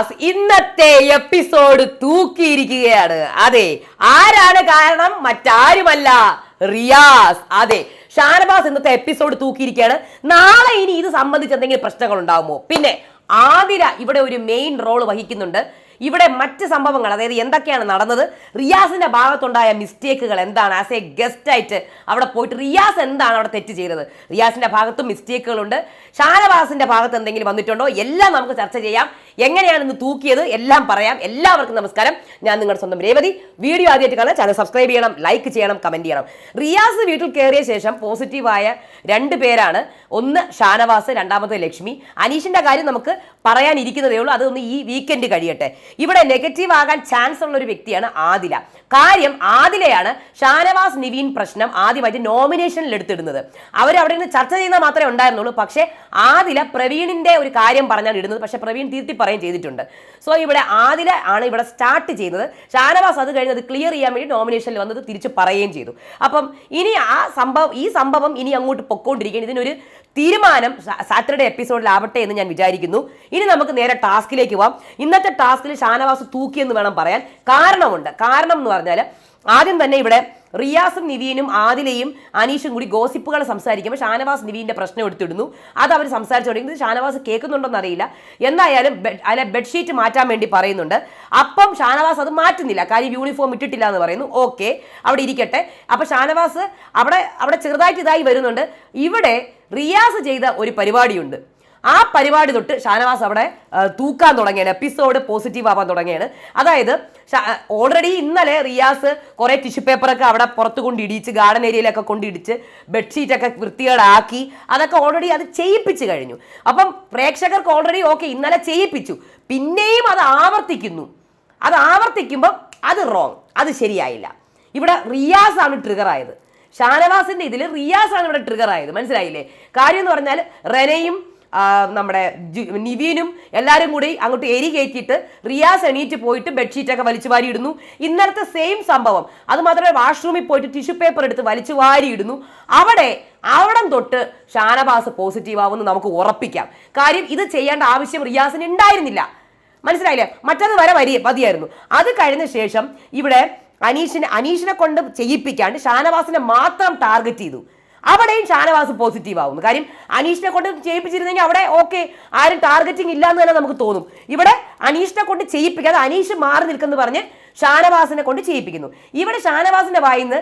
Yes ഇന്നത്തെ episode തൂക്കിയിരിക്കുകയാണ്. അതെ ആരാണ് കാരണം? മറ്റാരുമല്ല. റിയാസ്. അതെ ഷാനബാസ് ഇന്നത്തെ എപ്പിസോഡ് തൂക്കിയിരിക്കുകയാണ്. നാളെ ഇനി ഇത് സംബന്ധിച്ച് എന്തെങ്കിലും പ്രശ്നങ്ങൾ ഉണ്ടാകുമോ പിന്നെ ആതിര ഇവിടെ ഒരു മെയിൻ റോൾ വഹിക്കുന്നുണ്ട്. ഇവിടെ മറ്റ് സംഭവങ്ങൾ അതായത് എന്തൊക്കെയാണ് നടന്നത്? റിയാസിന്റെ ഭാഗത്തുണ്ടായ മിസ്റ്റേക്കുകൾ എന്താണ്? ആസ് എ ഗസ്റ്റ് ആയിട്ട് അവിടെ പോയിട്ട് റിയാസ് എന്താണ് അവിടെ തെറ്റ് ചെയ്തത്? റിയാസിന്റെ ഭാഗത്തും മിസ്റ്റേക്കുകളുണ്ട് ഷാനവാസിന്റെ ഭാഗത്ത് എന്തെങ്കിലും വന്നിട്ടുണ്ടോ? എല്ലാം നമുക്ക് ചർച്ച ചെയ്യാം. എങ്ങനെയാണ് ഇന്ന് തൂക്കിയത്? എല്ലാം പറയാം. എല്ലാവർക്കും നമസ്കാരം. ഞാൻ നിങ്ങളുടെ സ്വന്തം രേവതി. വീഡിയോ ആദ്യമായിട്ട് കാണാൻ ചാനൽ സബ്സ്ക്രൈബ് ചെയ്യണം ലൈക്ക് ചെയ്യണം കമന്റ് ചെയ്യണം. റിയാസ് വീട്ടിൽ കയറിയ ശേഷം പോസിറ്റീവായ രണ്ട് പേരാണ്. ഒന്ന് ഷാനവാസ് രണ്ടാമത്തെ ലക്ഷ്മി. അനീഷിന്റെ കാര്യം നമുക്ക് പറയാനിരിക്കുന്നതേ ഉള്ളൂ. അതൊന്ന് ഈ വീക്കെൻഡ് കഴിയട്ടെ. ഇവിടെ നെഗറ്റീവ് ആകാൻ ചാൻസ് ഉള്ള ഒരു വ്യക്തിയാണ് ആദില. കാര്യം ആദിലയാണ് ഷാനവാസ് നിവീൻ പ്രശ്നം ആദ്യമായിട്ട് നോമിനേഷനിൽ എടുത്തിടുന്നത്. അവർ അവിടെ നിന്ന് ചർച്ച ചെയ്യുന്ന മാത്രമേ ഉണ്ടായിരുന്നുള്ളൂ. പക്ഷേ ആദില പ്രവീണിന്റെ ഒരു കാര്യം പറഞ്ഞാണ് ഇടുന്നത്. പക്ഷേ പ്രവീൺ തിരുത്തി പറയുകയും ചെയ്തിട്ടുണ്ട്. സോ ഇവിടെ ആദില ആണ് ഇവിടെ സ്റ്റാർട്ട് ചെയ്യുന്നത്. ഷാനവാസ് അത് കഴിഞ്ഞത് ക്ലിയർ ചെയ്യാൻ വേണ്ടി നോമിനേഷനിൽ വന്നത് തിരിച്ച് പറയുകയും ചെയ്തു. അപ്പം ഇനി ആ സംഭവം ഈ സംഭവം ഇനി അങ്ങോട്ട് പൊക്കോണ്ടിരിക്കുകയാണ്. ഇതിനൊരു തീരുമാനം സാറ്റർഡേ എപ്പിസോഡിലാവട്ടെ എന്ന് ഞാൻ വിചാരിക്കുന്നു. ഇനി നമുക്ക് നേരെ ടാസ്കിലേക്ക് പോവാം. ഇന്നത്തെ ടാസ്കിൽ ഷാനവാസ് തൂക്കിയെന്ന് വേണം പറയാൻ. കാരണമുണ്ട്. കാരണം എന്ന് പറഞ്ഞാൽ ആദ്യം തന്നെ ഇവിടെ റിയാസും നിവീനും ആദിലയും അനീഷും കൂടി ഗോസിപ്പുകൾ സംസാരിക്കുമ്പോൾ ഷാനവാസ് നിവീന്റെ പ്രശ്നം എടുത്തിടുന്നു. അത് അവർ സംസാരിച്ചു തുടങ്ങി. ഷാനവാസ് കേൾക്കുന്നുണ്ടോന്ന് അറിയില്ല. എന്തായാലും അല്ല ബെഡ്ഷീറ്റ് മാറ്റാൻ വേണ്ടി പറയുന്നുണ്ട്. അപ്പം ഷാനവാസ് അത് മാറ്റുന്നില്ല. കാര്യം യൂണിഫോം ഇട്ടിട്ടില്ല എന്ന് പറയുന്നു. ഓക്കെ അവിടെ ഇരിക്കട്ടെ. അപ്പം ഷാനവാസ് അവിടെ അവിടെ ചെറുതായിട്ട് ഇതായി വരുന്നുണ്ട്. ഇവിടെ റിയാസ് ചെയ്ത ഒരു പരിപാടിയുണ്ട്. ആ പരിപാടി തൊട്ട് ഷാനവാസ് അവിടെ തൂക്കാൻ തുടങ്ങിയാണ്. എപ്പിസോഡ് പോസിറ്റീവ് ആവാൻ തുടങ്ങിയാണ്. അതായത് ഓൾറെഡി ഇന്നലെ റിയാസ് കുറെ ടിഷ്യൂ പേപ്പറൊക്കെ അവിടെ പുറത്ത് കൊണ്ട് ഇടിച്ച് ഗാർഡൻ ഏരിയയിലൊക്കെ കൊണ്ട് ഇടിച്ച് ബെഡ്ഷീറ്റൊക്കെ വൃത്തികേടാക്കി അതൊക്കെ ഓൾറെഡി അത് ചെയ്യിപ്പിച്ച് കഴിഞ്ഞു. അപ്പം പ്രേക്ഷകർക്ക് ഓൾറെഡി ഓക്കെ ഇന്നലെ ചെയ്യിപ്പിച്ചു. പിന്നെയും അത് ആവർത്തിക്കുന്നു. അത് ആവർത്തിക്കുമ്പോൾ അത് റോങ് അത് ശരിയായില്ല. ഇവിടെ റിയാസ് ആണ് ട്രിഗർ ആയത്. ഷാനവാസിന്റെ ഇതിൽ റിയാസ് ആണ് ഇവിടെ ട്രിഗർ ആയത്. മനസ്സിലായില്ലേ? കാര്യം എന്ന് പറഞ്ഞാൽ റെനയും നമ്മുടെ നിവീനും എല്ലാവരും കൂടി അങ്ങോട്ട് എരി കയറ്റിയിട്ട് റിയാസ് എണീറ്റ് പോയിട്ട് ബെഡ്ഷീറ്റൊക്കെ വലിച്ചു വാരി ഇടുന്നു ഇന്നലത്തെ സെയിം സംഭവം. അത് മാത്രമല്ല വാഷ്റൂമിൽ പോയിട്ട് ടിഷ്യൂ പേപ്പർ എടുത്ത് വലിച്ചു വാരി ഇടുന്നു അവിടെ അവിടം തൊട്ട് ഷാനവാസ് പോസിറ്റീവ് ആവുമെന്ന് നമുക്ക് ഉറപ്പിക്കാം. കാര്യം ഇത് ചെയ്യേണ്ട ആവശ്യം റിയാസിന് ഉണ്ടായിരുന്നില്ല. മനസ്സിലായില്ലേ? മറ്റത് വരെ വരി മതിയായിരുന്നു. അത് കഴിഞ്ഞ ശേഷം ഇവിടെ അനീഷിനെ അനീഷിനെ കൊണ്ട് ചെയ്യിപ്പിക്കാണ്ട് ഷാനവാസിനെ മാത്രം ടാർഗറ്റ് ചെയ്തു. അവിടെയും ഷാനവാസ് പോസിറ്റീവ് ആവുന്നു. കാര്യം അനീഷിനെ കൊണ്ട് ചെയ്യിപ്പിച്ചിരുന്നെങ്കിൽ അവിടെ ഓക്കെ ആരും ടാർഗറ്റിംഗ് ഇല്ല എന്ന് തന്നെ നമുക്ക് തോന്നും. ഇവിടെ അനീഷിനെ കൊണ്ട് ചെയ്യിപ്പിക്കാതെ അനീഷ് മാറി നിൽക്കുന്നു പറഞ്ഞ് ഷാനവാസിനെ കൊണ്ട് ചെയ്യിപ്പിക്കുന്നു. ഇവിടെ ഷാനവാസിന്റെ വായിന്ന്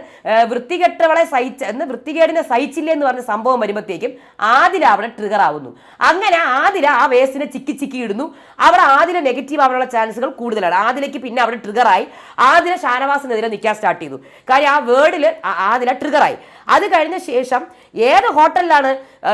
വൃത്തികെട്ടവളെ സഹിച്ച എന്ന് വൃത്തികേടിനെ സഹിച്ചില്ല എന്ന് പറഞ്ഞ സംഭവം വരുമ്പോഴത്തേക്കും ആതിര അവിടെ ട്രിഗർ ആവുന്നു. അങ്ങനെ ആതിര ആ വേസിനെ ചിക്കി ചിക്കി ഇടുന്നു. അവിടെ ആതിര നെഗറ്റീവ് ആവാനുള്ള ചാൻസുകൾ കൂടുതലാണ്. ആതിലേക്ക് പിന്നെ അവിടെ ട്രിഗറായി ആതിര ഷാനവാസിനെതിരെ നിൽക്കാൻ സ്റ്റാർട്ട് ചെയ്തു. കാര്യം ആ വേർഡിൽ ആതിര ട്രിഗറായി അത് കഴിഞ്ഞ ശേഷം ഏത് ഹോട്ടലിലാണ്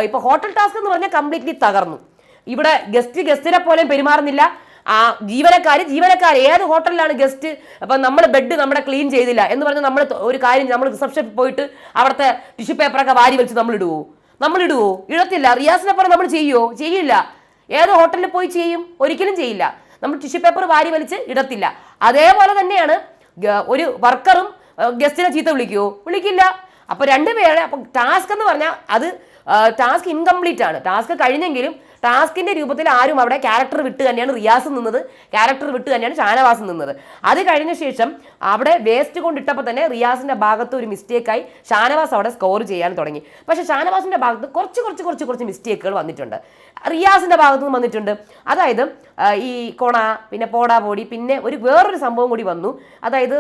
ഇപ്പൊ ഹോട്ടൽ ടാസ്ക് എന്ന് പറഞ്ഞാൽ കംപ്ലീറ്റ്ലി തകർന്നു. ഇവിടെ ഗസ്റ്റ് ഗസ്റ്റിനെ പോലും പെരുമാറുന്നില്ല. ആ ജീവനക്കാർ ജീവനക്കാർ ഏത് ഹോട്ടലിലാണ് ഗസ്റ്റ് അപ്പം നമ്മൾ ബെഡ് നമ്മുടെ ക്ലീൻ ചെയ്തില്ല എന്ന് പറഞ്ഞാൽ നമ്മൾ ഒരു കാര്യം നമ്മൾ റിസപ്ഷനിൽ പോയിട്ട് അവിടുത്തെ ടിഷ്യൂ പേപ്പറൊക്കെ വാരി വലിച്ച് നമ്മൾ ഇടുവോ? നമ്മൾ ഇടുവോ? ഇടത്തില്ല. റിയാസിനെ പോലെ നമ്മൾ ചെയ്യുവോ? ചെയ്യില്ല. ഏത് ഹോട്ടലിൽ പോയി ചെയ്യും? ഒരിക്കലും ചെയ്യില്ല. നമ്മൾ ടിഷ്യൂ പേപ്പർ വാരി വലിച്ച് ഇടത്തില്ല. അതേപോലെ തന്നെയാണ് ഒരു വർക്കറും ഗസ്റ്റിനെ ചീത്ത വിളിക്കുവോ? വിളിക്കില്ല. അപ്പോൾ രണ്ടുപേരെ അപ്പം ടാസ്ക് എന്ന് പറഞ്ഞാൽ അത് ടാസ്ക് ഇൻകംപ്ലീറ്റ് ആണ്. ടാസ്ക് കഴിഞ്ഞെങ്കിലും ടാസ്കിന്റെ രൂപത്തിൽ ആരും അവിടെ ക്യാരക്ടർ വിട്ട് തന്നെയാണ് റിയാസ് നിന്നത്. ക്യാരക്ടർ വിട്ട് തന്നെയാണ് ഷാനവാസ് നിന്നത്. അത് കഴിഞ്ഞ ശേഷം അവിടെ വേസ്റ്റ് കൊണ്ടിട്ടപ്പോൾ തന്നെ റിയാസിന്റെ ഭാഗത്ത് ഒരു മിസ്റ്റേക്കായി ഷാനവാസ് അവിടെ സ്കോർ ചെയ്യാൻ തുടങ്ങി. പക്ഷേ ഷാനവാസിന്റെ ഭാഗത്ത് കുറച്ച് കുറച്ച് കുറച്ച് കുറച്ച് മിസ്റ്റേക്കുകൾ വന്നിട്ടുണ്ട്. റിയാസിന്റെ ഭാഗത്തു നിന്ന് വന്നിട്ടുണ്ട്. അതായത് ഈ കൊണ പിന്നെ പോടാ പോടി പിന്നെ ഒരു വേറൊരു സംഭവം കൂടി വന്നു. അതായത്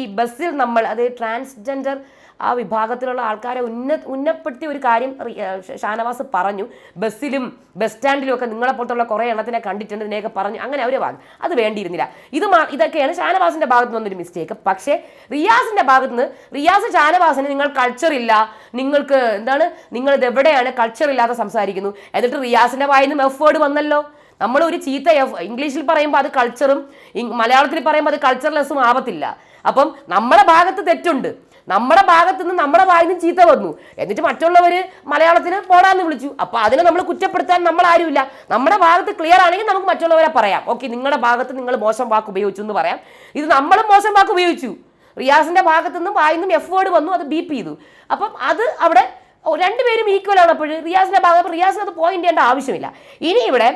ഈ ബസ്സിൽ നമ്മൾ അത് ട്രാൻസ്ജെൻഡർ ആ വിഭാഗത്തിലുള്ള ആൾക്കാരെ ഉന്ന ഉന്നപ്പെടുത്തിയ ഒരു കാര്യം ഷാനവാസ് പറഞ്ഞു. ബസ്സിലും ബസ് സ്റ്റാൻഡിലും ഒക്കെ നിങ്ങളെ പോലത്തുള്ള കുറേ എണ്ണത്തിനെ കണ്ടിട്ടുണ്ട് ഇതിനെയൊക്കെ പറഞ്ഞു. അങ്ങനെ അവർ വാങ്ങി അത് വേണ്ടിയിരുന്നില്ല. ഇത് ഇതൊക്കെയാണ് ഷാനവാസിന്റെ ഭാഗത്ത് നിന്നൊരു മിസ്റ്റേക്ക് പക്ഷേ റിയാസിന്റെ ഭാഗത്ത് നിന്ന് റിയാസ് ഷാനവാസിന് നിങ്ങൾ കൾച്ചർ ഇല്ല. നിങ്ങൾക്ക് എന്താണ്? നിങ്ങൾ ഇത് എവിടെയാണ് കൾച്ചർ ഇല്ലാതെ സംസാരിക്കുന്നു? എന്നിട്ട് റിയാസിന്റെ വായിൽ നിന്ന് എഫ് വേർഡ് വന്നല്ലോ നമ്മൾ ഒരു ചീത്ത ഇംഗ്ലീഷിൽ പറയുമ്പോൾ അത് കൾച്ചറും മലയാളത്തിൽ പറയുമ്പോൾ അത് കൾച്ചർലെസ്സും ആവത്തില്ല. അപ്പം നമ്മളെ ഭാഗത്ത് തെറ്റുണ്ട്. നമ്മുടെ ഭാഗത്ത് നിന്ന് നമ്മുടെ വായിൽ നിന്ന് ചീത്ത വന്നു. എന്നിട്ട് മറ്റുള്ളവർ മലയാളത്തിന് പോടാന്ന് വിളിച്ചു. അപ്പോൾ അതിനെ നമ്മൾ കുറ്റപ്പെടുത്താൻ നമ്മൾ ആരുമില്ല. നമ്മുടെ ഭാഗത്ത് ക്ലിയർ ആണെങ്കിൽ നമുക്ക് മറ്റുള്ളവരെ പറയാം. ഓക്കെ നിങ്ങളുടെ ഭാഗത്ത് നിങ്ങൾ മോശം വാക്ക് ഉപയോഗിച്ചു എന്ന് പറയാം. ഇത് നമ്മളും മോശം വാക്ക് ഉപയോഗിച്ചു. റിയാസിന്റെ ഭാഗത്തു നിന്നും വായിൽ നിന്നും എഫ് വേർഡ് വന്നു അത് ബീപ്പ് ചെയ്തു. അപ്പം അത് അവിടെ രണ്ടുപേരും ഈക്വൽ ആണ് അപ്പോൾ റിയാസിന്റെ ഭാഗം റിയാസിന് അത് പോയിന്റ് ചെയ്യേണ്ട ആവശ്യമില്ല. ഇനി ഇവിടെ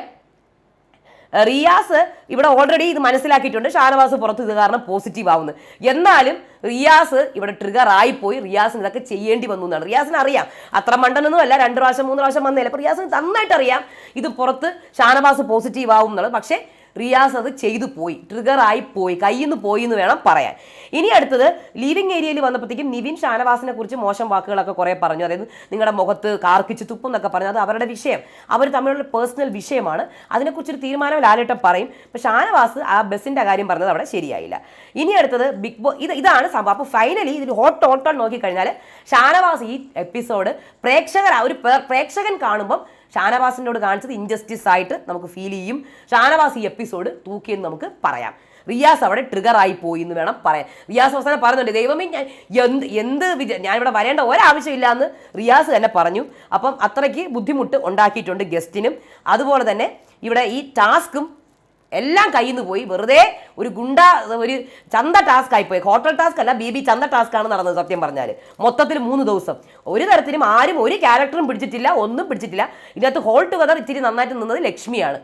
റിയാസ് ഇവിടെ ഓൾറെഡി ഇത് മനസ്സിലാക്കിയിട്ടുണ്ട്. ഷാനവാസ് പുറത്ത് ഇത് കാരണം പോസിറ്റീവ് ആവുന്നു. എന്നാലും റിയാസ് ഇവിടെ ട്രിഗർ ആയിപ്പോയി. റിയാസിന് ഇതൊക്കെ ചെയ്യേണ്ടി വന്നു എന്നാണ്. റിയാസിന് അറിയാം. അത്ര മണ്ടനൊന്നും അല്ല. രണ്ട് പ്രാവശ്യം മൂന്ന് പ്രാവശ്യം വന്നില്ല അപ്പോൾ റിയാസിന് നന്നായിട്ട് അറിയാം ഇത് പുറത്ത് ഷാനവാസ് പോസിറ്റീവ് ആവും എന്നുള്ളത്. പക്ഷേ റിയാസ് അത് ചെയ്തു പോയി ട്രിഗർ ആയി പോയി കയ്യിൽ നിന്ന് പോയി എന്ന് വേണം പറയാൻ. ഇനി അടുത്തത് ലീവിംഗ് ഏരിയയിൽ വന്നപ്പോഴത്തേക്കും നിവിൻ ഷാനവാസിനെ കുറിച്ച് മോശം വാക്കുകളൊക്കെ കുറേ പറഞ്ഞു. അതായത് നിങ്ങളുടെ മുഖത്ത് കാർക്കിച്ച് തുപ്പും എന്നൊക്കെ പറഞ്ഞു. അത് അവരുടെ വിഷയം. അവർ തമ്മിലുള്ള പേഴ്സണൽ വിഷയമാണ്. അതിനെക്കുറിച്ചൊരു തീരുമാനം ലാലേട്ടൻ പറയും. പക്ഷെ ഷാനവാസ് ആ ബസ്സിന്റെ കാര്യം പറഞ്ഞത് അവിടെ ശരിയായില്ല. ഇനി അടുത്തത് ബിഗ് ബോ ഇത് ഇതാണ് സംഭവം. അപ്പോൾ ഫൈനലി ഇതിൽ ഹോട്ട് ടോട്ടൽ നോക്കിക്കഴിഞ്ഞാൽ ഷാനവാസ് ഈ എപ്പിസോഡ് പ്രേക്ഷകർ ഒരു പ്രേക്ഷകൻ കാണുമ്പം ഷാനവാസിനോട് കാണിച്ചത് ഇൻജസ്റ്റിസ് ആയിട്ട് നമുക്ക് ഫീൽ ചെയ്യും. ഷാനവാസ് ഈ എപ്പിസോഡ് തൂക്കിയെന്ന് നമുക്ക് പറയാം. റിയാസ് അവിടെ ട്രിഗർ ആയി പോയി എന്ന് വേണം പറയാൻ. റിയാസ് അവസാനം പറയുന്നുണ്ട് ദൈവമേ ഞാൻ എന്ത് എന്ത് വിച ഞാൻ ഇവിടെ വരേണ്ട ഒരാവശ്യമില്ല എന്ന് റിയാസ് തന്നെ പറഞ്ഞു. അപ്പം അത്രയ്ക്ക് ബുദ്ധിമുട്ട് ഉണ്ടാക്കിയിട്ടുണ്ട് ഗസ്റ്റിനും അതുപോലെ തന്നെ ഇവിടെ ഈ ടാസ്കും എല്ലാം കയ്യിൽ നിന്ന് പോയി. വെറുതെ ഒരു ഗുണ്ട ഒരു ചന്ത ടാസ്ക് ആയിപ്പോയി ഹോട്ടൽ ടാസ്ക് അല്ല ബി ബി ചന്ത ടാസ്ക് ആണ് നടന്നത് സത്യം പറഞ്ഞാൽ മൊത്തത്തിൽ മൂന്ന് ദിവസം. ഒരു തരത്തിലും ആരും ഒരു ക്യാരക്ടറും പിടിച്ചിട്ടില്ല ഒന്നും പിടിച്ചിട്ടില്ല. ഇതിനകത്ത് ഹോൾ ടുഗദർ ഇച്ചിരി നന്നായിട്ട് നിന്നത് ലക്ഷ്മിയാണ്.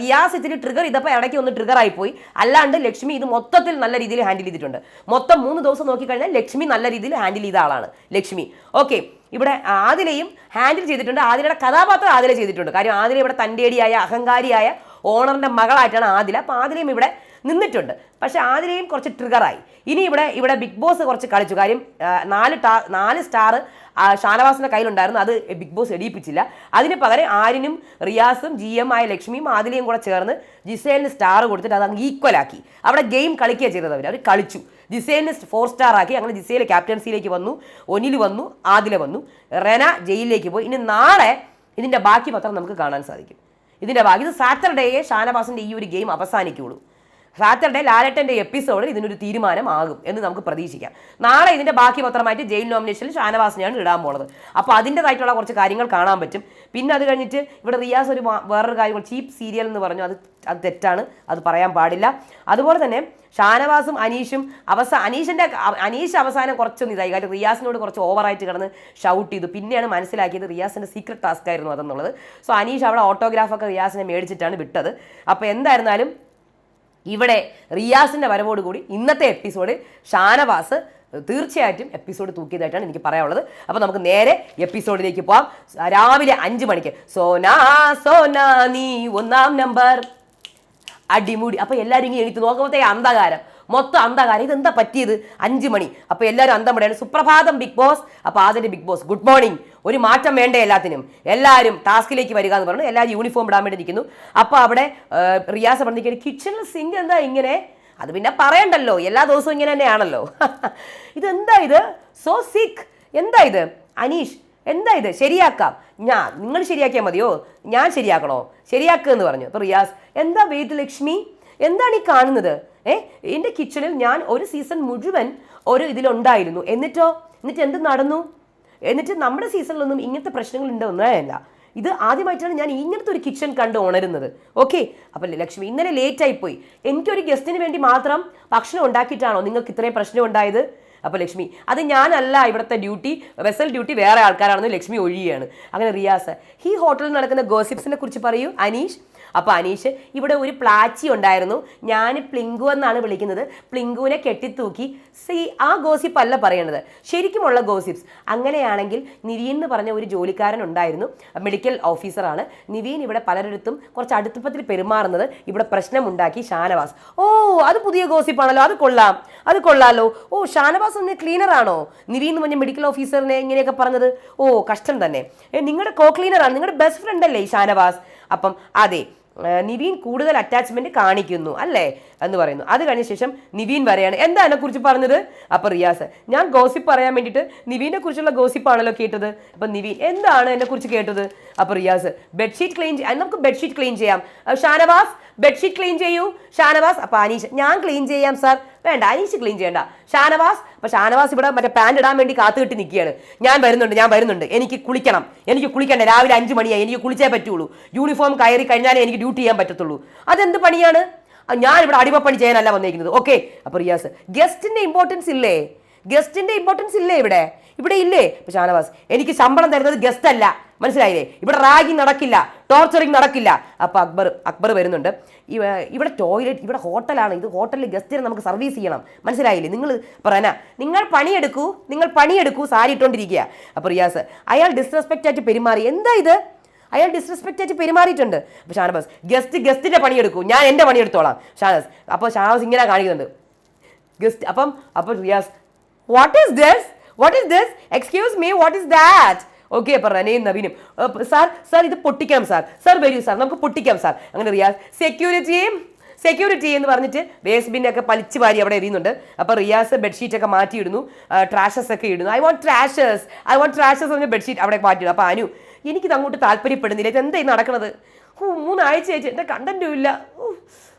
റിയാസ് ട്രിഗർ ഇതപ്പോൾ ഇടയ്ക്ക് ഒന്ന് ട്രിഗർ ആയിപ്പോയി അല്ലാണ്ട് ലക്ഷ്മി ഇത് മൊത്തത്തിൽ നല്ല രീതിയിൽ ഹാൻഡിൽ ചെയ്തിട്ടുണ്ട്. മൊത്തം മൂന്ന് ദിവസം നോക്കിക്കഴിഞ്ഞാൽ ലക്ഷ്മി നല്ല രീതിയിൽ ഹാൻഡിൽ ചെയ്ത ആളാണ് ലക്ഷ്മി. ഓക്കെ ഇവിടെ ആദിലയും ഹാൻഡിൽ ചെയ്തിട്ടുണ്ട്. ആദിലയുടെ കഥാപാത്രം ആദില ചെയ്തിട്ടുണ്ട്. കാര്യം ആദില ഇവിടെ തന്റെടിയായ അഹങ്കാരിയായ ഓണറിന്റെ മകളായിട്ടാണ് ആദില. അപ്പോൾ ആദിലയും ഇവിടെ നിന്നിട്ടുണ്ട്. പക്ഷെ ആദിലയും കുറച്ച് ട്രിഗറായി ഇനി ഇവിടെ ഇവിടെ ബിഗ് ബോസ് കുറച്ച് കളിച്ചു. കാര്യം നാല് ടാ നാല് സ്റ്റാർ ഷാനവാസിന്റെ കയ്യിലുണ്ടായിരുന്നു. അത് ബിഗ് ബോസ് എടിയിപ്പിച്ചില്ല. അതിന് പകരം ആരിനും റിയാസും ജി എം ആയ ലക്ഷ്മിയും ആദിലയും കൂടെ ചേർന്ന് ജിസേലിന് സ്റ്റാർ കൊടുത്തിട്ട് അത് അങ്ങ് ഈക്വൽ ആക്കി. അവിടെ ഗെയിം കളിക്കുക ചെയ്തത് അവർ അവർ കളിച്ചു. ജിസേലിന് ഫോർ സ്റ്റാർ ആക്കി. അങ്ങനെ ജിസേൽ ക്യാപ്റ്റൻസിയിലേക്ക് വന്നു ഒനിൽ വന്നു ആദില വന്നു. റെന ജയിലിലേക്ക് പോയി. ഇനി നാളെ ഇതിന്റെ ബാക്കി പത്രം നമുക്ക് കാണാൻ സാധിക്കും. ഇതിന്റെ ബാക്കി ഇത് സാറ്റർഡേയെ ഷാനവാസിന്റെ ഈ ഒരു ഗെയിം അവസാനിക്കുള്ളൂ. സാറ്റർഡേ ലാലട്ടന്റെ എപ്പിസോഡിൽ ഇതിനൊരു തീരുമാനമാകും എന്ന് നമുക്ക് പ്രതീക്ഷിക്കാം. നാളെ ഇതിന്റെ ബാക്കി പത്രമായിട്ട് ജയിൽ നോമിനേഷനിൽ ഷാനവാസിനെയാണ് ഇടാൻ പോണത്. അപ്പോൾ അതിന്റെതായിട്ടുള്ള കുറച്ച് കാര്യങ്ങൾ കാണാൻ പറ്റും. പിന്നെ അത് കഴിഞ്ഞിട്ട് ഇവിടെ റിയാസ് ഒരു വേറൊരു കാര്യം ചീപ്പ് സീരിയൽ എന്ന് പറഞ്ഞു. അത് അത് തെറ്റാണ്. അത് പറയാൻ പാടില്ല. അതുപോലെ തന്നെ ഷാനവാസും അനീഷും അവസാന അനീഷിന്റെ അനീഷ് അവസാനം കുറച്ചൊന്നും ഇതായി. കാര്യം റിയാസിനോട് കുറച്ച് ഓവറായിട്ട് കിടന്ന് ഷൗട്ട് ചെയ്തു. പിന്നെയാണ് മനസ്സിലാക്കിയത് റിയാസിന്റെ സീക്രട്ട് ടാസ്ക് ആയിരുന്നു അതെന്നുള്ളത്. സോ അനീഷ് അവിടെ ഓട്ടോഗ്രാഫൊക്കെ റിയാസിനെ മേടിച്ചിട്ടാണ് വിട്ടത്. അപ്പോൾ എന്തായിരുന്നാലും ഇവിടെ റിയാസിന്റെ വരവോടുകൂടി ഇന്നത്തെ എപ്പിസോഡ് ഷാനവാസ് തീർച്ചയായിട്ടും എപ്പിസോഡ് തൂക്കിയതായിട്ടാണ് എനിക്ക് പറയാനുള്ളത്. അപ്പോൾ നമുക്ക് നേരെ എപ്പിസോഡിലേക്ക് പോവാം. രാവിലെ അഞ്ച് മണിക്ക്. സോനാ സോനാ നീ ഒന്നാം നമ്പർ. അടിമുടി. അപ്പോൾ എല്ലാവരും ഇങ്ങനെ എഴുത്ത് നോക്കുമ്പോഴത്തേ അന്ധകാരം. മൊത്തം അന്ധകാരം. ഇത് എന്താ പറ്റിയത്? അഞ്ച് മണി. അപ്പോൾ എല്ലാവരും അന്തം സുപ്രഭാതം ബിഗ് ബോസ്. അപ്പോൾ ആദ്യത്തെ ബിഗ് ബോസ്. Good morning. ഒരു മാറ്റം വേണ്ടേ എല്ലാത്തിനും? എല്ലാവരും ടാസ്കിലേക്ക് വരിക എന്ന് പറഞ്ഞു. എല്ലാവരും യൂണിഫോം ഇടാൻ വേണ്ടി നിൽക്കുന്നു അപ്പോൾ അവിടെ റിയാസ് പറഞ്ഞിരിക്കുന്നത് കിച്ചണിൽ സിങ്ക് എന്താ ഇങ്ങനെ? അത് പിന്നെ പറയണ്ടല്ലോ. എല്ലാ ദിവസവും ഇങ്ങനെ തന്നെയാണല്ലോ. എന്താ ഇത്? സോ സിക്ക് എന്താ ഇത്? അനീഷ് എന്താ ഇത്? ശരിയാക്കാം. ഞാൻ നിങ്ങൾ ശരിയാക്കിയാൽ മതിയോ? ഞാൻ ശരിയാക്കണോ? ശരിയാക്കുക എന്ന് പറഞ്ഞു. അപ്പോൾ റിയാസ് എന്താ വേദ് ലക്ഷ്മി എന്താണ് ഈ കാണുന്നത്? ഏ എന്റെ കിച്ചണിൽ ഞാൻ ഒരു സീസൺ മുഴുവൻ ഒരു ഇതിലുണ്ടായിരുന്നു. എന്നിട്ടോ? എന്നിട്ട് എന്ത് നടന്നു? എന്നിട്ട് നമ്മുടെ സീസണിലൊന്നും ഇങ്ങനത്തെ പ്രശ്നങ്ങൾ ഉണ്ടോന്നല്ല ഇത് ആദ്യമായിട്ടാണ് ഞാൻ ഇങ്ങനത്തെ ഒരു കിച്ചൺ കണ്ട് ഉണരുന്നത്. ഓക്കെ? അപ്പം ലക്ഷ്മി ഇന്നലെ ലേറ്റ് ആയിപ്പോയി എനിക്കൊരു ഗസ്റ്റിന് വേണ്ടി മാത്രം ഭക്ഷണം ഉണ്ടാക്കിയിട്ടാണോ നിങ്ങൾക്ക് ഇത്രയും പ്രശ്നം ഉണ്ടായത്? അപ്പോൾ ലക്ഷ്മി അത് ഞാനല്ല ഇവിടുത്തെ ഡ്യൂട്ടി വെസൽ ഡ്യൂട്ടി വേറെ ആൾക്കാരാണെന്ന് ലക്ഷ്മി ഒഴിയാണ് അങ്ങനെ റിയാസ് ഈ ഹോട്ടലിൽ നടക്കുന്ന ഗോസിപ്സിനെ കുറിച്ച് പറയൂ. അനീഷ് അപ്പോൾ അനീഷ് ഇവിടെ ഒരു പ്ലാച്ചി ഉണ്ടായിരുന്നു. ഞാൻ പ്ലിങ്കു എന്നാണ് വിളിക്കുന്നത്. പ്ലിങ്കുവിനെ കെട്ടിത്തൂക്കി സി ആ ഗോസിപ്പ് അല്ല പറയണത് ശരിക്കുമുള്ള ഗോസിപ്സ്. അങ്ങനെയാണെങ്കിൽ നിവീൻ എന്ന് പറഞ്ഞ ഒരു ജോലിക്കാരൻ ഉണ്ടായിരുന്നു. മെഡിക്കൽ ഓഫീസറാണ് നിവീൻ ഇവിടെ പലരിടത്തും കുറച്ച് അടുത്തപ്പത്തിൽ പെരുമാറുന്നത് ഇവിടെ പ്രശ്നമുണ്ടാക്കി ഷാനവാസ്. ഓ അത് പുതിയ ഗോസിപ്പാണല്ലോ. അത് കൊള്ളാം. അത് കൊള്ളാലോ. ഓ ഷാനവാസ് എന്നെ ക്ലീനറാണോ നിവീൻ എന്ന് പറഞ്ഞ മെഡിക്കൽ ഓഫീസറിനെ ഇങ്ങനെയൊക്കെ പറഞ്ഞത്. ഓ കഷ്ടം തന്നെ. നിങ്ങളുടെ കോ ക്ലീനറാണ് നിങ്ങളുടെ ബെസ്റ്റ് ഫ്രണ്ട് അല്ലേ ഈ ഷാനവാസ്? അപ്പം അതെ നിവീൻ കൂടുതൽ അറ്റാച്ച്മെന്റ് കാണിക്കുന്നു അല്ലേ? എന്ന് പറയുന്നു. അത് കഴിഞ്ഞ ശേഷം നിവീൻ വരെയാണ്. എന്താ എന്നെ കുറിച്ച് പറഞ്ഞത്? അപ്പൊ റിയാസ് ഞാൻ ഗോസിപ്പ് പറയാൻ വേണ്ടിയിട്ട് നിവീനെ കുറിച്ചുള്ള ഗോസിപ്പാണല്ലോ കേട്ടത്. അപ്പൊ നിവീൻ എന്താണ് എന്നെ കുറിച്ച് കേട്ടത്? അപ്പൊ റിയാസ് ബെഡ്ഷീറ്റ് ക്ലീൻ നമുക്ക് ബെഡ്ഷീറ്റ് ക്ലീൻ ചെയ്യാം. ഷാനവാസ് ബെഡ്ഷീറ്റ് ക്ലീൻ ചെയ്യൂ. ഷാനവാസ് അപ്പൊ അനീഷ് ഞാൻ ക്ലീൻ ചെയ്യാം സാർ വേണ്ട അനീഷ് ക്ലീൻ ചെയ്യണ്ട. ഷാനവാസ് അപ്പൊ ഷാനവാസ് ഇവിടെ മറ്റേ പാന്റ് ഇടാൻ വേണ്ടി കാത്തു നിൽക്കുകയാണ്. ഞാൻ വരുന്നുണ്ട് ഞാൻ വരുന്നുണ്ട്. എനിക്ക് കുളിക്കണം. എനിക്ക് കുളിക്കണ്ട രാവിലെ അഞ്ച് മണിയായി. എനിക്ക് കുളിച്ചേ പറ്റുള്ളൂ. യൂണിഫോം കയറി കഴിഞ്ഞാലേ എനിക്ക് ഡ്യൂട്ടി ചെയ്യാൻ പറ്റത്തുള്ളൂ. അതെന്ത് പണിയാണ്? ഞാൻ ഇവിടെ അടിമപ്പണി ചെയ്യാനല്ല വന്നിരിക്കുന്നത് ഓക്കെ അപ്പൊ റിയാസ് ഗസ്റ്റിന്റെ ഇമ്പോർട്ടൻസ് ഇല്ലേ? ഗസ്റ്റിന്റെ ഇമ്പോർട്ടൻസ് ഇല്ലേ ഇവിടെ? ഇവിടെ ഇല്ലേ? ഷാനവാസ് എനിക്ക് ശമ്പളം തരുന്നത് ഗസ്റ്റ് അല്ല. മനസ്സിലായില്ലേ? ഇവിടെ റാഗിങ് നടക്കില്ല ടോർച്ചറിങ് നടക്കില്ല. അപ്പൊ അക്ബർ അക്ബർ വരുന്നുണ്ട്. ഇവിടെ ടോയ്ലറ്റ് ഇവിടെ ഹോട്ടലാണ്. ഇത് ഹോട്ടലിൽ ഗസ്റ്റിനെ നമുക്ക് സർവീസ് ചെയ്യണം. മനസ്സിലായില്ലേ? നിങ്ങൾ പറയാനാ നിങ്ങൾ പണിയെടുക്കൂ നിങ്ങൾ പണിയെടുക്കൂ സാരി ഇട്ടുകൊണ്ടിരിക്കുക അപ്പൊ റിയാസ് അയാൾ ഡിസ്റെസ്പെക്റ്റ് ആയിട്ട് പെരുമാറി. എന്താ ഇത്? അയാൾ ഡിസ്റെസ്പെക്റ്റ് ആയിട്ട് പെരുമാറിയിട്ടുണ്ട്. അപ്പോൾ ഷാനബാസ് ഗസ്റ്റ് ഗസ്റ്റിന്റെ പണിയെടുക്കൂ. ഞാൻ എന്റെ പണിയെടുത്തോളാം ഷാനസ് അപ്പോൾ ഷാനസ് ഇങ്ങനെ കാണിക്കുന്നുണ്ട്. ഗസ്റ്റ് അപ്പം അപ്പോൾ Riyas what is this what is this excuse me what is that okay റനയും നവീനും. സാർ സാർ ഇത് പൊട്ടിക്കാം സാർ. സാർ വരൂ സാർ. നമുക്ക് പൊട്ടിക്കാം സാർ. അങ്ങനെ റിയാസ് സെക്യൂരിറ്റിയും സെക്യൂരിറ്റി എന്ന് പറഞ്ഞിട്ട് വേസ്റ്റ് ബിന്നൊക്കെ പലിച്ച് വാരി അവിടെ എറിയുന്നുണ്ട്. അപ്പോൾ റിയാസ് ബെഡ്ഷീറ്റ് ഒക്കെ മാറ്റിയിടുന്നു. ട്രാഷസ് ഒക്കെ ഇടുന്നു. I won't trashes I won't trashes പറഞ്ഞ ബെഡ്ഷീറ്റ് അവിടെ മാറ്റിയിടും അപ്പോൾ അനു എനിക്കിത് അങ്ങോട്ട് താല്പര്യപ്പെടുന്നില്ല. ഇത് എന്തായി നടക്കണത്? മൂന്നാഴ്ച ആയിട്ട് എന്റെ കണ്ടന്റും ഇല്ല.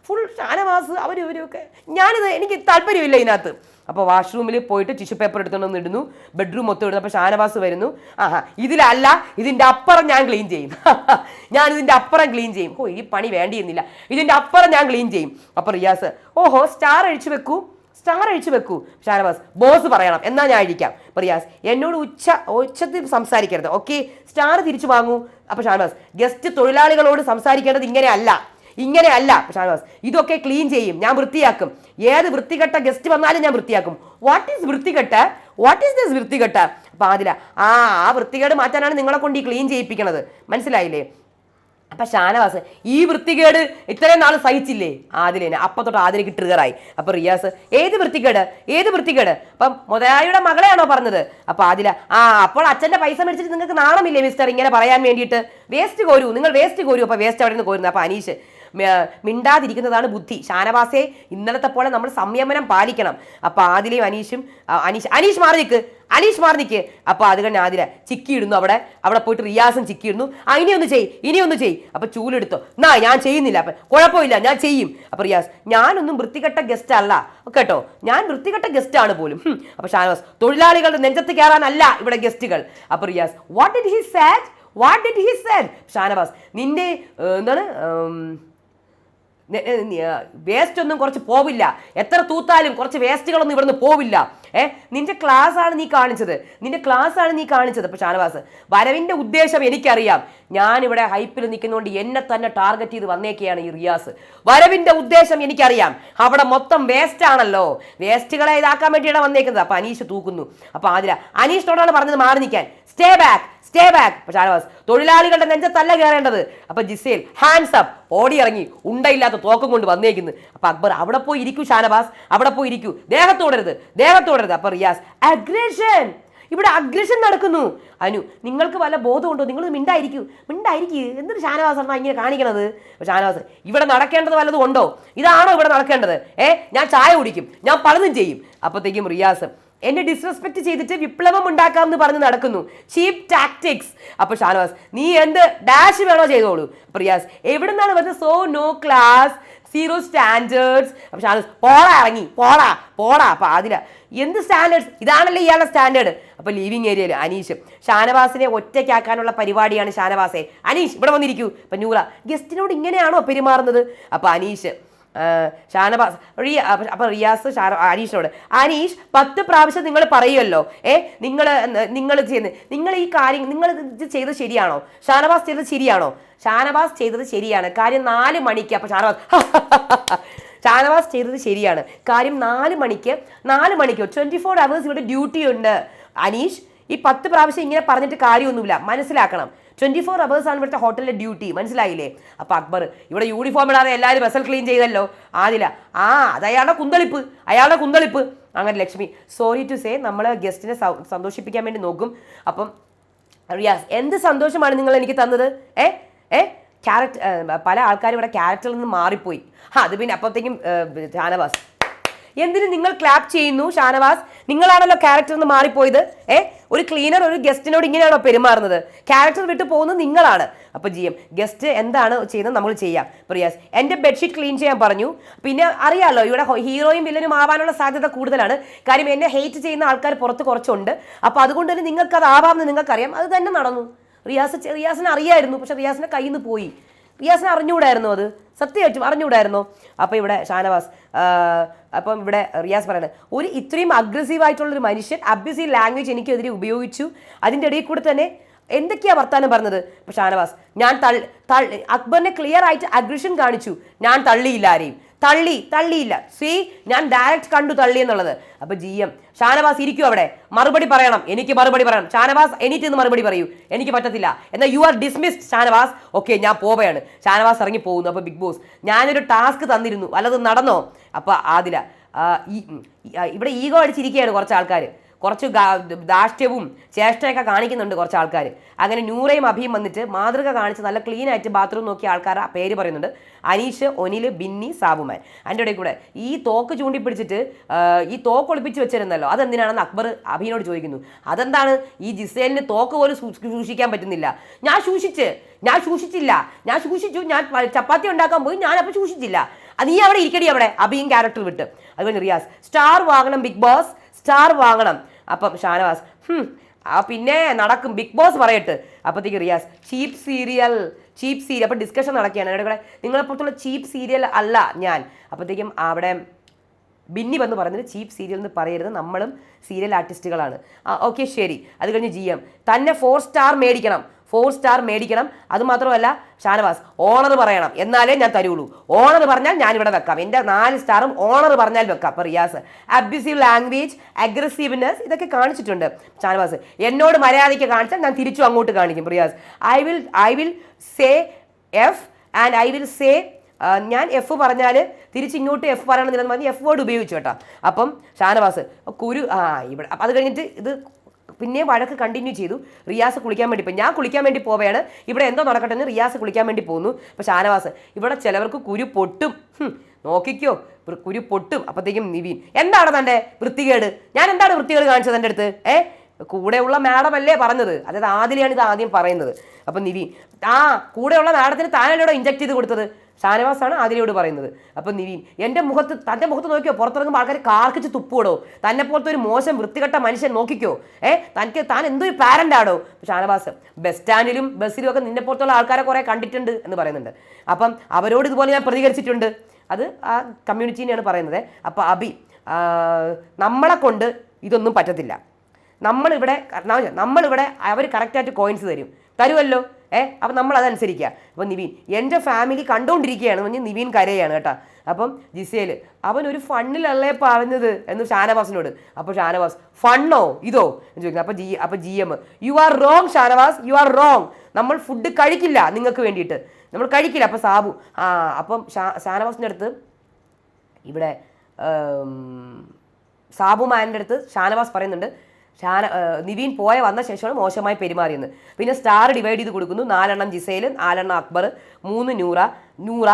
ഫുൾ ഷാനവാസ് അവർ ഇവരൊക്കെ. ഞാനിത് എനിക്ക് താല്പര്യമില്ല ഇതിനകത്ത്. അപ്പോൾ വാഷ്റൂമിൽ പോയിട്ട് ടിഷ്യൂ പേപ്പർ എടുത്തുകൊണ്ട് ഇടുന്നു. ബെഡ്റൂം മൊത്തം ഇടുന്നു. അപ്പോൾ ഷാനവാസ് വരുന്നു. ആഹാ ഇതിലല്ല ഇതിന്റെ അപ്പുറം ഞാൻ ക്ലീൻ ചെയ്യും. ഞാൻ ഇതിന്റെ അപ്പുറം ക്ലീൻ ചെയ്യും. ഓ ഈ പണി വേണ്ടിയിരുന്നില്ല. ഇതിന്റെ അപ്പുറം ഞാൻ ക്ലീൻ ചെയ്യും. അപ്പോൾ റിയാസ് ഓഹോ സ്റ്റാർ അഴിച്ചു വെക്കൂ. സ്റ്റാർ അഴിച്ചു വെക്കൂ. ഷാനവാസ് ബോസ് പറയണം. എന്നാൽ ഞാൻ അഴിക്കാം റിയാസ് എന്നോട് ഉച്ച ഉച്ചത്തിൽ സംസാരിക്കരുത്. ഓക്കെ സ്റ്റാർ തിരിച്ചു വാങ്ങൂ. അപ്പോൾ ഷാനവാസ് ഗസ്റ്റ് തൊഴിലാളികളോട് സംസാരിക്കേണ്ടത് ഇങ്ങനെയല്ല. ഇങ്ങനെയല്ല ഷാനവാസ്. ഇതൊക്കെ ക്ലീൻ ചെയ്യും. ഞാൻ വൃത്തിയാക്കും. ഏത് വൃത്തികെട്ട ഗസ്റ്റ് വന്നാലും ഞാൻ വൃത്തിയാക്കും. വാട്ട് ഈസ് വൃത്തികെട്ട? വാട്ട് ഈസ് ദിസ് വൃത്തികെട്ട? അപ്പോൾ ആദില ആ ആ വൃത്തികേട് മാറ്റാനാണ് നിങ്ങളെ കൊണ്ട് ഈ ക്ലീൻ ചെയ്യിപ്പിക്കണത്. മനസ്സിലായില്ലേ? അപ്പൊ ഷാനവാസ് ഈ വൃത്തികേട് ഇത്രയും നാൾ സഹിച്ചില്ലേ? ആദിലേനെ. അപ്പൊ തൊട്ട് ആദിലേക്ക് ട്രിഗറായി അപ്പൊ റിയാസ് ഏത് വൃത്തികേട്? ഏത് വൃത്തികേട്? അപ്പം മുതലാളിയുടെ മകളെയാണോ പറഞ്ഞത്? അപ്പൊ ആദില ആ അപ്പോൾ അച്ഛന്റെ പൈസ മേടിച്ചിട്ട് നിങ്ങൾക്ക് നാണമില്ലേ മിസ്റ്റർ ഇങ്ങനെ പറയാൻ വേണ്ടിയിട്ട്. വേസ്റ്റ് കോരൂ. നിങ്ങൾ വേസ്റ്റ് കോരൂ. അപ്പൊ വേസ്റ്റ് അവിടെ നിന്ന് കോരുന്നു. അപ്പൊ അനീഷ് മിണ്ടാതിരിക്കുന്നതാണ് ബുദ്ധി. ഷാനവാസെ ഇന്നലത്തെ പോലെ നമ്മൾ സംയമനം പാലിക്കണം. അപ്പൊ ആദിലയും അനീഷും അനീഷ് അനീഷ് മാറി അനീഷ് മാറി അപ്പൊ അത് കഴിഞ്ഞ് ആദില ചിക്കിയിടുന്നു അവിടെ. അവിടെ പോയിട്ട് റിയാസും ചിക്കിയിടുന്നു. ആ ഇനി ഒന്ന് ചെയ് ഇനി ഒന്ന് ചെയ് അപ്പൊ ചൂലെടുത്തോ. എന്നാ ഞാൻ ചെയ്യുന്നില്ല. അപ്പൊ കുഴപ്പമില്ല ഞാൻ ചെയ്യും. അപ്പൊ റിയാസ് ഞാനൊന്നും വൃത്തികെട്ട ഗസ്റ്റ് അല്ല. കേട്ടോ ഞാൻ വൃത്തികെട്ട ഗസ്റ്റ് ആണ് പോലും. അപ്പോൾ അപ്പൊ ഷാനവാസ് തൊഴിലാളികളുടെ നെഞ്ചത്ത് കയറാനല്ല ഇവിടെ ഗസ്റ്റുകൾ അപ്പൊ Riyas what did he sat what did he sat Shanavas നിന്റെ എന്താണ് വേസ്റ്റ് ഒന്നും കുറച്ച് പോവില്ല. എത്ര തൂത്താലും കുറച്ച് വേസ്റ്റുകളൊന്നും ഇവിടുന്ന് പോവില്ല. ഏ നിന്റെ ക്ലാസ് ആണ് നീ കാണിച്ചത്. നിന്റെ ക്ലാസ് ആണ് നീ കാണിച്ചത്. ഇപ്പൊ ഷാനവാസ് വരവിന്റെ ഉദ്ദേശം എനിക്കറിയാം. ഞാൻ ഇവിടെ ഹൈപ്പിൽ നിൽക്കുന്നതുകൊണ്ട് എന്നെ തന്നെ ടാർഗറ്റ് ചെയ്ത് വന്നേക്കെയാണ് ഈ റിയാസ്. വരവിന്റെ ഉദ്ദേശം എനിക്കറിയാം. അവിടെ മൊത്തം വേസ്റ്റ് ആണല്ലോ വേസ്റ്റുകളെ ഇതാക്കാൻ വേണ്ടിയാണ് വന്നേക്കുന്നത്. അപ്പൊ അനീഷ് തൂക്കുന്നു. അപ്പൊ ആതിര അനീഷിനോടാണ് പറഞ്ഞത് മാറി നിൽക്കാൻ. Stay back stay back Shanavas തൊഴിലാളികളുടെ നെഞ്ചത്തല്ല കയറേണ്ടത്. അപ്പൊ ജിസേൽ ഹാൻഡ്സ് അപ്പ് ഓടി ഇറങ്ങി ഉണ്ടയില്ലാത്ത തോക്കം കൊണ്ട് വന്നേക്കുന്നു. അപ്പൊ അക്ബർ അവിടെ പോയി ഇരിക്കൂ ഷാനവാസ്. അവിടെ പോയി ഇരിക്കൂ. ദേഹത്തോടരുത് ദേഹത്തോടരുത് അപ്പൊ റിയാസ് അഗ്രഷൻ ഇവിടെ അഗ്രഷൻ നടക്കുന്നു. അനു നിങ്ങൾക്ക് വല്ല ബോധമുണ്ടോ? നിങ്ങൾ മിണ്ടായിരിക്കൂ. മിണ്ടായിരിക്കൂ. എന്തൊരു ഷാനവാസാണ് ഇങ്ങനെ കാണിക്കണത്? ഷാനവാസ് ഇവിടെ നടക്കേണ്ടത് വല്ലതും ഉണ്ടോ? ഇതാണോ ഇവിടെ നടക്കേണ്ടത്? ഏ ഞാൻ ചായ കുടിക്കും. ഞാൻ പലതും ചെയ്യും. അപ്പോഴത്തേക്കും റിയാസ് എന്നെ ഡിസ്റെസ്പെക്ട് ചെയ്തിട്ട് വിപ്ലവം ഉണ്ടാക്കാം എന്ന് പറഞ്ഞ് നടക്കുന്നു. ചീപ്പ് ടാക്ടിക്സ് അപ്പൊ ഷാനവാസ് നീ എന്ത് ഡാഷ് വേണോ ചെയ്തോളൂ. പ്രിയാസ് എവിടെ നിന്നാണ് വരുന്നത്? So no class zero standards അപ്പൊ ഷാനവാസ് പോടാ ഇറങ്ങി. പോടാ പോടാ. അപ്പൊ അതില എന്ത് സ്റ്റാൻഡേർഡ്സ് ഇതാണല്ലോ ഇയാളുടെ സ്റ്റാൻഡേർഡ് അപ്പൊ ലീവിംഗ് ഏരിയയിൽ അനീഷ് ഷാനവാസിനെ ഒറ്റയ്ക്കാക്കാനുള്ള പരിപാടിയാണ് ഷാനവാസെ. അനീഷ് ഇവിടെ വന്നിരിക്കൂ. അപ്പൊ നൂറ ഗസ്റ്റിനോട് ഇങ്ങനെയാണോ പെരുമാറുന്നത്? അപ്പൊ അനീഷ് റിയ അപ്പൊ- റിയാസ് ഷാന അനീഷിനോട്. അനീഷ് പത്ത് പ്രാവശ്യം നിങ്ങൾ പറയുമല്ലോ ഏ നിങ്ങൾ നിങ്ങൾ ചെയ്യുന്നത് നിങ്ങൾ ഈ കാര്യം നിങ്ങൾ ഇത് ശരിയാണോ? ഷാനവാസ് ചെയ്തത് ശരിയാണോ? ഷാനവാസ് ചെയ്തത് ശരിയാണ്. കാര്യം നാല് മണിക്ക് അപ്പൊ ഷാനവാസ് ഷാനവാസ് ചെയ്തത് ശരിയാണ്. കാര്യം നാല് മണിക്ക് നാല് മണിക്കോ? ട്വന്റി ഫോർ അവേഴ്സ് ഇവിടെ ഡ്യൂട്ടി ഉണ്ട്. അനീഷ് ഈ പത്ത് പ്രാവശ്യം ഇങ്ങനെ പറഞ്ഞിട്ട് കാര്യമൊന്നുമില്ല. മനസ്സിലാക്കണം. ട്വന്റി ഫോർ ആണ് ഇവിടുത്തെ ഹോട്ടലിലെ ഡ്യൂട്ടി മനസ്സിലായില്ലേ? അപ്പൊ അക്ബർ ഇവിടെ യൂണിഫോം ഇടാതെ എല്ലാവരും വെസൽ ക്ലീൻ ചെയ്തല്ലോ. ആദില ആ അത് അയാളുടെ കുന്തളിപ്പ് അയാളുടെ കുന്തളിപ്പ്. അങ്ങനെ ലക്ഷ്മി സോറി ടു സേ നമ്മൾ ഗസ്റ്റിനെ സന്തോഷിപ്പിക്കാൻ വേണ്ടി നോക്കും. അപ്പം റിയാസ് എന്ത് സന്തോഷമാണ് നിങ്ങൾ എനിക്ക് തന്നത്? ഏ? ഏ? ക്യാരക്ടർ പല ആൾക്കാരും ഇവിടെ ക്യാരക്ടറിൽ നിന്ന് മാറിപ്പോയി. അത് പിന്നെ അപ്പോഴത്തേക്കും ഷാനവാസ്. എന്തിന് നിങ്ങൾ ക്ലാപ്പ് ചെയ്യുന്നു ഷാനവാസ്? നിങ്ങളാണല്ലോ ക്യാരക്ടർ നിന്ന് മാറിപ്പോയത്. ഏ? ഒരു ക്ലീനർ ഒരു ഗസ്റ്റിനോട് ഇങ്ങനെയാണോ പെരുമാറുന്നത്? ക്യാരക്ടർ വിട്ട് പോകുന്നത് നിങ്ങളാണ്. അപ്പൊ ജി എം ഗസ്റ്റ് എന്താണ് ചെയ്യുന്നത് നമ്മൾ ചെയ്യാം. പ്രിയാസ് എന്റെ ബെഡ്ഷീറ്റ് ക്ലീൻ ചെയ്യാൻ പറഞ്ഞു. പിന്നെ അറിയാലോ ഇവിടെ ഹീറോയും വില്ലനും ആവാനുള്ള സാധ്യത കൂടുതലാണ്. കാര്യം എന്നെ ഹേറ്റ് ചെയ്യുന്ന ആൾക്കാർ പുറത്ത് കുറച്ചുണ്ട്. അപ്പോൾ അതുകൊണ്ട് തന്നെ നിങ്ങൾക്ക് അത് ആവാമെന്ന് നിങ്ങൾക്കറിയാം. അത് തന്നെ നടന്നു. റിയാസ് റിയാസിന് അറിയായിരുന്നു പക്ഷെ റിയാസിന്റെ കയ്യിൽ നിന്ന് പോയി. റിയാസിന് അറിഞ്ഞുകൂടായിരുന്നു അത്? സത്യമായിട്ടും അറിഞ്ഞുകൂടായിരുന്നു? അപ്പോൾ ഇവിടെ ഷാനവാസ് അപ്പം ഇവിടെ റിയാസ് പറയുന്നത് ഒരു ഇത്രയും അഗ്രസീവ് ആയിട്ടുള്ളൊരു മനുഷ്യൻ അബ്യൂസീവ് ലാംഗ്വേജ് എനിക്കെതിരെ ഉപയോഗിച്ചു. അതിന്റെ ഇടയിൽ കൂടെ തന്നെ എന്തൊക്കെയാ വർത്താനം പറഞ്ഞത്? ഷാനവാസ് ഞാൻ തള്ളി അക്ബറിനെ ക്ലിയർ ആയിട്ട് അഗ്രഷൻ കാണിച്ചു. ഞാൻ തള്ളിയില്ല ആരെയും. തള്ളി തള്ളിയില്ല. സി ഞാൻ ഡയറക്റ്റ് കണ്ടു തള്ളി എന്നുള്ളത്. അപ്പൊ ജി എം ഷാനവാസ് ഇരിക്കും അവിടെ. മറുപടി പറയണം. എനിക്ക് മറുപടി പറയണം. ഷാനവാസ് എനിക്ക് ഇന്ന് മറുപടി പറയൂ. എനിക്ക് പറ്റത്തില്ല. എന്നാൽ you are dismissed Shanavas. Okay ഞാൻ പോവുകയാണ്. ഷാനവാസ് ഇറങ്ങി പോകുന്നു. അപ്പൊ ബിഗ് ബോസ് ഞാനൊരു ടാസ്ക് തന്നിരുന്നു. അല്ലത് നടന്നോ? അപ്പൊ ആദില ഇവിടെ ഈഗോ അടിച്ചിരിക്കുകയാണ് കുറച്ച് ആൾക്കാർ കുറച്ച് ധാർഷ്ട്യവും ചേഷ്ടയൊക്കെ കാണിക്കുന്നുണ്ട് കുറച്ച് ആൾക്കാർ അങ്ങനെ നൂറയും അഭിയും വന്നിട്ട് മാതൃക കാണിച്ച് നല്ല ക്ലീൻ ആയിട്ട് ബാത്റൂം നോക്കിയ ആൾക്കാരുടെ പേര് പറയുന്നുണ്ട് അനീഷ് ഒനിൽ ബിന്നി സാബുമാൻ. അതിന്റെ ഇടയിൽ കൂടെ ഈ തോക്ക് ചൂണ്ടിപ്പിടിച്ചിട്ട് ഈ തോക്ക് ഒളിപ്പിച്ച് വെച്ചിരുന്നല്ലോ അതെന്തിനാണെന്ന് അക്ബർ അഭിനോട് ചോദിക്കുന്നു. അതെന്താണ്? ഈ ജിസേലിന് തോക്ക് പോലും സൂക്ഷിക്കാൻ പറ്റുന്നില്ല. ഞാൻ സൂക്ഷിച്ച് ഞാൻ സൂക്ഷിച്ചില്ല. ഞാൻ സൂക്ഷിച്ചു ഞാൻ ചപ്പാത്തി ഉണ്ടാക്കാൻ പോയി ഞാൻ അപ്പോൾ സൂക്ഷിച്ചില്ല. അത് നീ അവിടെ ഇരിക്കടി അവിടെ അഭിയും ക്യാരക്ടർ വിട്ട്. അതുപോലെ റിയാസ് സ്റ്റാർ വാങ്ങണം ബിഗ് ബോസ് സ്റ്റാർ വാങ്ങണം. അപ്പം ഷാനവാസ് ആ പിന്നെ നടക്കും. ബിഗ് ബോസ് പറയട്ട്. അപ്പോഴത്തേക്ക് Riyas cheap serial cheap serial. അപ്പം ഡിസ്കഷൻ നടക്കുകയാണ്. ഇവിടെ നിങ്ങളെപ്പോഴത്തുള്ള ചീപ്പ് സീരിയൽ അല്ല ഞാൻ. അപ്പോഴത്തേക്കും അവിടെ ബിന്നി വന്ന് പറയുന്നത് ചീപ്പ് സീരിയൽ എന്ന് പറയരുത്. നമ്മളും സീരിയൽ ആർട്ടിസ്റ്റുകളാണ്. ഓക്കെ ശരി. അത് കഴിഞ്ഞ് ജി എം. തന്നെ ഫോർ സ്റ്റാർ മേടിക്കണം. ഫോർ സ്റ്റാർ മേടിക്കണം. അത് മാത്രമല്ല ഷാനവാസ് ഓണർ പറയണം. എന്നാലേ ഞാൻ തരുള്ളൂ. ഓണർ പറഞ്ഞാൽ ഞാൻ ഇവിടെ വെക്കാം. എന്റെ നാല് സ്റ്റാറും ഓണർ പറഞ്ഞാൽ വെക്കാം. അപ്പോൾ റിയാസ് അബ്യൂസീവ് ലാംഗ്വേജ് അഗ്രസീവ്നെസ് ഇതൊക്കെ കാണിച്ചിട്ടുണ്ട്. ഷാനവാസ് എന്നോട് മര്യാദയ്ക്ക് കാണിച്ചാൽ ഞാൻ തിരിച്ചു അങ്ങോട്ട് കാണിക്കും. Riyas I will I will say F and I will say ഞാൻ എഫ് പറഞ്ഞാൽ തിരിച്ച് ഇങ്ങോട്ട് എഫ് പറയണമെന്നില്ലെന്ന് പറഞ്ഞ് എഫ് വേർഡ് ഉപയോഗിച്ചു കേട്ടോ. അപ്പം ഷാനവാസ് കുരു ആ ഇവിടെ. അപ്പം അത് കഴിഞ്ഞിട്ട് ഇത് പിന്നെ വഴക്ക് കണ്ടിന്യൂ ചെയ്തു. റിയാസ് കുളിക്കാൻ വേണ്ടി പോയി. ഞാൻ കുളിക്കാൻ വേണ്ടി പോവുകയാണ്. ഇവിടെ എന്തോ നടക്കട്ടെ എന്ന് റിയാസ് കുളിക്കാൻ വേണ്ടി പോകുന്നു. അപ്പോൾ ഷാനവാസ് ഇവിടെ ചിലവർക്ക് കുരു പൊട്ടും. നോക്കിക്കോ. കുരു പൊട്ടും. അപ്പോഴത്തേക്കും നിവീൻ എന്താണ് തന്റെ വൃത്തികേട്? ഞാൻ എന്താണ് വൃത്തികേട് കാണിച്ചത് എന്റെ അടുത്ത്? ഏ? കൂടെയുള്ള മാഡം അല്ലേ പറഞ്ഞത്. അതായത് ആദിലെയാണ് ഇത് ആദ്യം പറയുന്നത്. അപ്പം നിവീൻ ആ കൂടെയുള്ള മാഡത്തിന് താനല്ലോടെ ഇഞ്ചക്ട് ചെയ്ത് കൊടുത്തത്? ഷാനവാസാണ് ആതിരയോട് പറയുന്നത്. അപ്പം നിവീൻ എന്റെ മുഖത്ത് തന്റെ മുഖത്ത് നോക്കിയോ? പുറത്തിറങ്ങുമ്പോൾ ആൾക്കാർ കാർക്കിച്ച് തുപ്പൂടോ തന്നെ പോലത്തെ ഒരു മോശം വൃത്തികെട്ട മനുഷ്യൻ നോക്കിക്കോ? ഏ? തനിക്ക് താൻ എന്തൊരു പാരന്റ് ആടോ? ഷാനവാസ് ബസ് സ്റ്റാൻഡിലും ബസ്സിലും ഒക്കെ നിന്നെ പോലത്തുള്ള ആൾക്കാരെ കുറേ കണ്ടിട്ടുണ്ട് എന്ന് പറയുന്നുണ്ട്. അപ്പം അവരോട് ഇതുപോലെ ഞാൻ പ്രതികരിച്ചിട്ടുണ്ട്. അത് ആ കമ്മ്യൂണിറ്റീനെയാണ് പറയുന്നത്. അപ്പം അബി നമ്മളെ കൊണ്ട് ഇതൊന്നും പറ്റത്തില്ല. നമ്മളിവിടെ നമ്മളിവിടെ അവർ കറക്റ്റായിട്ട് കോയിൻസ് തരും. തരുമല്ലോ ഏ അപ്പം നമ്മൾ അതനുസരിക്കുക അപ്പം നിവീൻ എന്റെ ഫാമിലി കണ്ടുകൊണ്ടിരിക്കുകയാണ് പറഞ്ഞ് നിവീൻ കരയാണ് കേട്ടോ. അപ്പം ജിസേൽ അവൻ ഒരു ഫണ്ണിലല്ലേ പറഞ്ഞത്? എന്ന് ഷാനവാസിനോട്. അപ്പോൾ ഷാനവാസ് ഫണ്ണോ? ഇതോ? എന്ന് ചോദിക്കുന്നത് അപ്പം ജി അപ്പോൾ G M you are wrong Shanavas. You are wrong നമ്മൾ ഫുഡ് കഴിക്കില്ല നിങ്ങൾക്ക് വേണ്ടിയിട്ട്. നമ്മൾ കഴിക്കില്ല. അപ്പം സാബു ആ അപ്പം ഷാ ഷാനവാസിന്റെ അടുത്ത് ഇവിടെ സാബു മാനിന്റെ അടുത്ത് ഷാനവാസ് പറയുന്നുണ്ട് ഷാന നിവീൻ പോയ വന്ന ശേഷമാണ് മോശമായി പെരുമാറിയെന്ന്. പിന്നെ സ്റ്റാർ ഡിവൈഡ് ചെയ്ത് കൊടുക്കുന്നു. നാലെണ്ണം ജിസൈൽ നാലെണ്ണം അക്ബർ മൂന്ന് നൂറ നൂറ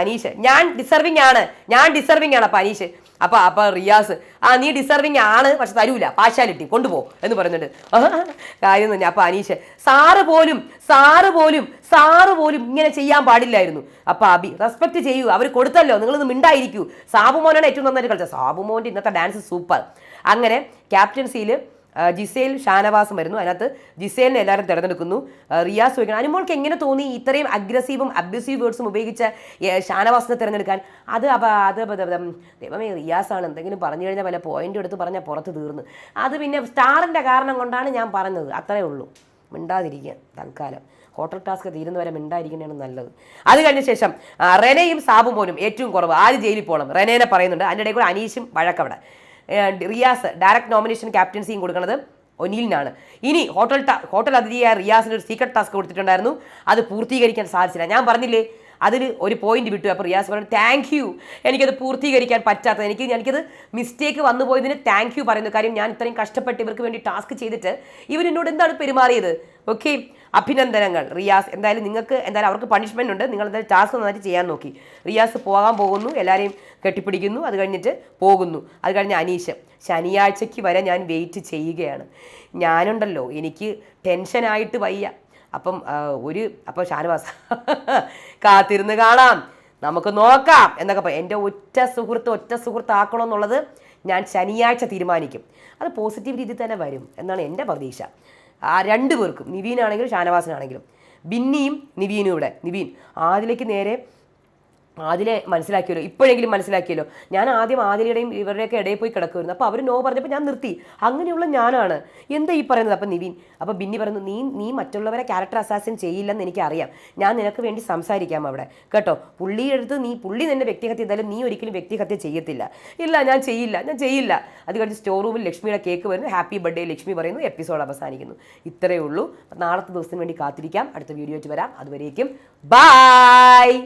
അനീഷ്. ഞാൻ ഡിസർവിങ് ആണ്. ഞാൻ ഡിസർവിങ് ആണ് അപ്പോൾ അനീഷ്. അപ്പോൾ അപ്പോൾ റിയാസ്. ആ നീ ഡിസർവിങ് ആണ് പക്ഷെ തരൂല. പാശാലിറ്റി കൊണ്ടുപോ എന്ന് പറയുന്നുണ്ട് കാര്യം തന്നെ. അപ്പോൾ അനീഷ് സാറ് പോലും സാറ് പോലും സാറ് പോലും ഇങ്ങനെ ചെയ്യാൻ പാടില്ലായിരുന്നു. അപ്പോൾ അബി റെസ്പെക്ട് ചെയ്യൂ. അവർ കൊടുത്തല്ലോ. നിങ്ങളിന്ന് മിണ്ടായിരിക്കൂ. സാബുമോനാണ് ഏറ്റവും നന്നായിട്ട് കളിച്ചത്. സാബുമോന്റെ ഇന്നത്തെ ഡാൻസ് സൂപ്പർ അങ്ങനെ ക്യാപ്റ്റൻസിയിൽ ജിസേൽ ഷാനവാസും വരുന്നു. അതിനകത്ത് ജിസേലിനെ എല്ലാവരും തിരഞ്ഞെടുക്കുന്നു. റിയാസ് ചോദിക്കണം അനുമോൾക്ക് എങ്ങനെ തോന്നി ഇത്രയും അഗ്രസീവും അബ്യൂസീവ് വേർഡ്സും ഉപയോഗിച്ച ഷാനവാസിനെ തിരഞ്ഞെടുക്കാൻ? അത് അപ്പ അത് ദൈവമേ റിയാസാണ്. എന്തെങ്കിലും പറഞ്ഞു കഴിഞ്ഞാൽ വല്ല പോയിന്റ് എടുത്ത് പറഞ്ഞാൽ പുറത്ത് തീർന്നു. അത് പിന്നെ സ്റ്റാറിന്റെ കാരണം കൊണ്ടാണ് ഞാൻ പറഞ്ഞത്. അത്രേ ഉള്ളൂ. മിണ്ടാതിരിക്കുക തൽക്കാലം. ഹോട്ടൽ ടാസ്ക് തീരുന്നവരെ മിണ്ടായിരിക്കുന്നതാണ് നല്ലത്. അത് കഴിഞ്ഞ ശേഷം റെനയും സാബും പോലും ഏറ്റവും കുറവ്. ആര് ജയിലിൽ പോകണം? റെനേനെ പറയുന്നുണ്ട്. അതിന്റെ ഇടയിൽ കൂടെ അനീഷും വഴക്കവിടെ. റിയാസ് ഡയറക്റ്റ് നോമിനേഷൻ ക്യാപ്റ്റൻസിയും കൊടുക്കുന്നത് ഒനീലിനാണ്. ഇനി ഹോട്ടൽ ഹോട്ടൽ അതിഥിയായ റിയാസിന് ഒരു സീക്രട്ട് ടാസ്ക് കൊടുത്തിട്ടുണ്ടായിരുന്നു. അത് പൂർത്തീകരിക്കാൻ സാധിച്ചില്ല. ഞാൻ പറഞ്ഞില്ലേ? അതിൽ ഒരു പോയിന്റ് വിട്ടു. അപ്പോൾ റിയാസ് പറഞ്ഞു താങ്ക് യു എനിക്കത് പൂർത്തീകരിക്കാൻ പറ്റാത്തത്. എനിക്ക് എനിക്കത് മിസ്റ്റേക്ക് വന്നു പോയതിന് താങ്ക് യു പറയുന്നു കാര്യം ഞാൻ ഇത്രയും കഷ്ടപ്പെട്ട് ഇവർക്ക് വേണ്ടി ടാസ്ക് ചെയ്തിട്ട് ഇവരെന്നോട് എന്താണ് പെരുമാറിയത്? ഓക്കെ അഭിനന്ദനങ്ങൾ. റിയാസ് എന്തായാലും നിങ്ങൾക്ക് എന്തായാലും അവർക്ക് പണിഷ്മെന്റ് ഉണ്ട്. നിങ്ങൾ എന്തായാലും ടാസ്ക് നന്നായിട്ട് ചെയ്യാൻ നോക്കി. റിയാസ് പോകാൻ പോകുന്നു. എല്ലാവരെയും കെട്ടിപ്പിടിക്കുന്നു. അത് കഴിഞ്ഞിട്ട് പോകുന്നു. അത് കഴിഞ്ഞ് അനീഷ് ശനിയാഴ്ചയ്ക്ക് വരെ ഞാൻ വെയിറ്റ് ചെയ്യുകയാണ്. ഞാനുണ്ടല്ലോ. എനിക്ക് ടെൻഷനായിട്ട് വയ്യ. അപ്പം ഒരു അപ്പം ഷാനവാസ് കാത്തിരുന്ന് കാണാം. നമുക്ക് നോക്കാം എന്നൊക്കെ പറയും. എന്റെ ഒറ്റ സുഹൃത്ത് ഒറ്റ സുഹൃത്താക്കണം എന്നുള്ളത് ഞാൻ ശനിയാഴ്ച തീരുമാനിക്കും. അത് പോസിറ്റീവ് രീതിയിൽ തന്നെ വരും എന്നാണ് എന്റെ പ്രതീക്ഷ. ആ രണ്ട് പേർക്കും നിവീനാണെങ്കിലും ഷാനവാസിനാണെങ്കിലും. ബിന്നിയും നിവീനും ഇവിടെ. നിവീൻ ആദിലേക്ക് നേരെ ആദിലെ മനസ്സിലാക്കിയല്ലോ ഇപ്പോഴെങ്കിലും മനസ്സിലാക്കിയല്ലോ. ഞാൻ ആദ്യം ആദിലയുടെയും ഇവരുടെയൊക്കെ ഇടയിൽ പോയി കിടക്കുമായിരുന്നു അപ്പോൾ അവർ നോ പറഞ്ഞപ്പോൾ ഞാൻ നിർത്തി. അങ്ങനെയുള്ള ഞാനാണ്. എന്താ ഈ പറയുന്നത്? അപ്പം നിവിൻ അപ്പോൾ ബിന്നി പറഞ്ഞു നീ നീ മറ്റുള്ളവരെ ക്യാരക്ടർ അസാസിൻ ചെയ്യില്ലെന്ന് എനിക്കറിയാം. ഞാൻ നിനക്ക് വേണ്ടി സംസാരിക്കാം അവിടെ. കേട്ടോ? പുള്ളിയുടെ അടുത്ത് നീ പുള്ളി നിന്നെ വ്യക്തിഹത്യ എന്തായാലും നീ ഒരിക്കലും വ്യക്തിഹത്യ ചെയ്യത്തില്ല. ഇല്ല ഞാൻ ചെയ്യില്ല ഞാൻ ചെയ്യില്ല. അത് കഴിഞ്ഞ് സ്റ്റോർ റൂമിൽ ലക്ഷ്മിയുടെ കേക്ക് വരുന്നു. ഹാപ്പി ബർത്ത്ഡേ ലക്ഷ്മി പറയുന്നു. എപ്പിസോഡ് അവസാനിക്കുന്നു. ഇത്രയേ ഉള്ളൂ. നാളത്തെ ദിവസത്തിന് വേണ്ടി കാത്തിരിക്കാം. അടുത്ത വീഡിയോ വരാം. അതുവരേക്കും ബൈ